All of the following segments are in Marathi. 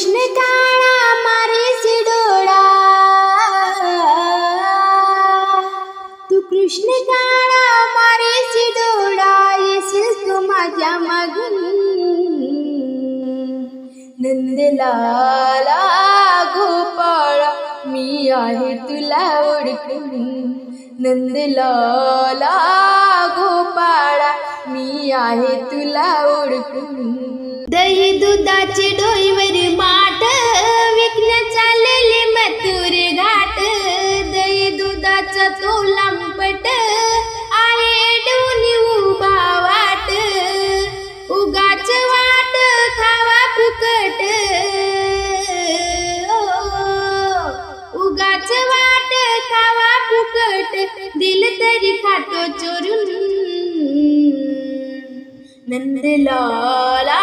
कृष्ण काळा मारे डोळा तू कृष्ण काळा मारे डोळा येशील तू माझ्या मागून. नंदलाला गोपाळा मी आहे तुला ओळखून. नंदलाला गोपाळा मी आहे तुला ओळखून. दही दुधाचे डोईवर नंदलाला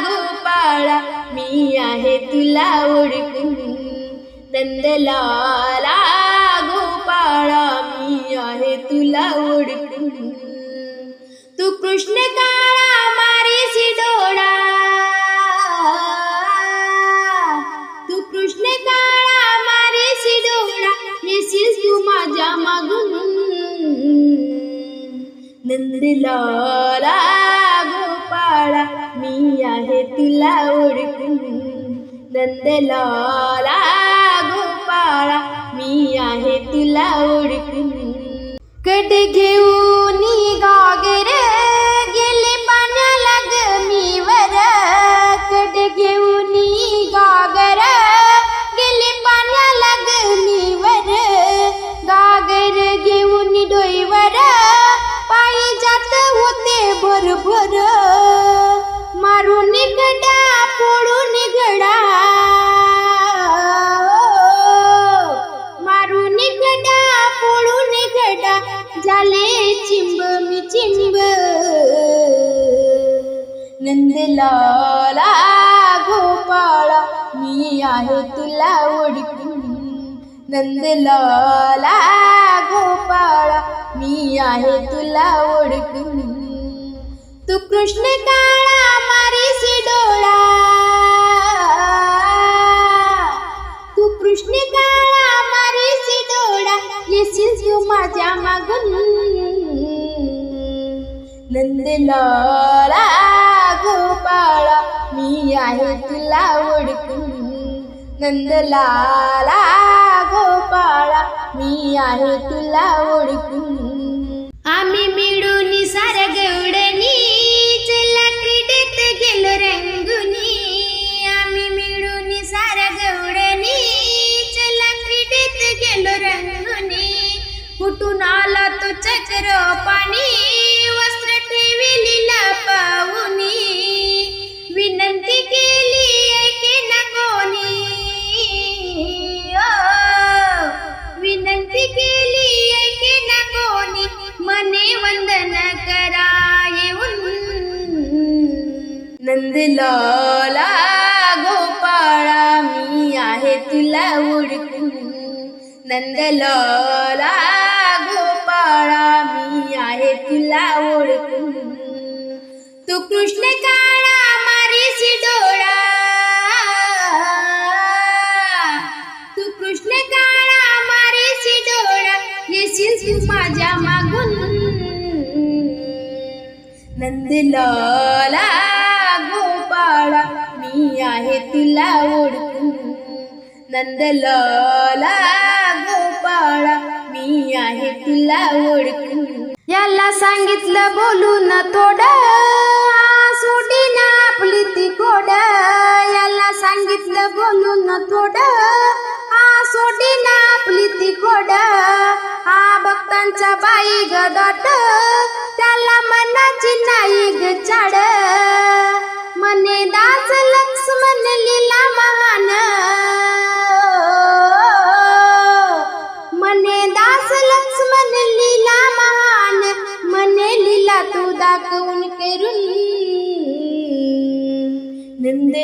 गोपाळा, मी आहे तुला ओळखून. नंदलाला गोपाळा, मी आहे तुला ओळखून. तू कृष्ण काळा, मारीसी डोळा. तू कृष्ण काळा, मारीसी डोळा, येशील तू माझ्या मागून. नंदलाला बाळा मी आहे तिला ओळखून. नंदलाला गोपाळा मी आहे तिला ओळखून. कट घेऊ झाले चिंब मी चिंब. नंदलाला गोपाळा मी आहे तुला ओळखून. नंदलाला गोपाळा मी आहे तुला ओळखून. तू कृष्ण काळा मारीसी डोळा डोळा माझ्या मागून. नंदलाला गोपाळा मी आहे तुला ओळखून. नंदलाला गोपाळा मी आहे तुला ओळखून. आला तो चक्र पाणी वस्त्र ठेविलीला पाहुनी विनंती केली ऐके ना. कोणी ओ, विनंती केली ऐके ना. कोणी मने वंदन करा येऊन. नंदलाला गोपाळा मी आहे तुला ओळखून. नंदलाला तुला तू कृष्ण काळा मारीसी तू कृष्ण काळा मारीसी डोळा येशील तू माझ्या मागून नंदलाला गोपाळा मी आहे तुला ओळखून नंदलाला गोपाळा मी आहे तुला ओळखून याला सांगितलं बोलून थोडं. सोडी ना आपली ती कोड याला सांगितलं बोलून थोडं. हा सोडी ना आपली ती कोड हा भक्तांचा बाई गदट त्याला मनाची नाही ग चाड. मने दास लक्ष्मण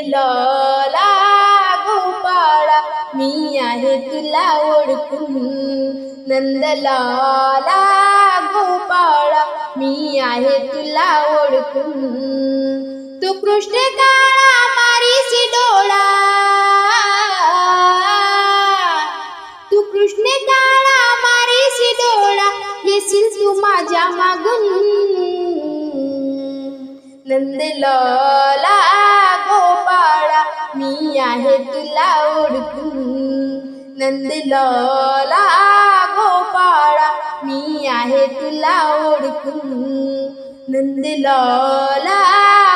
दिलला गोपाळा मी आहे तुला ओळखून. नंदलाला गोपाळा मी आहे तुला ओळखून. तू कृष्ण काळा मारीसी डोळा. तू कृष्ण काळा मारीसी डोळा येशील तू माझ्या मागून. नंदलाला गोपाळा मी आहे तुला ओळखून नंदलाला गोपाळा मी आहे तुला ओळखून नंदलाला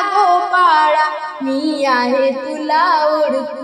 गोपाळा मी आहे तुला ओळखून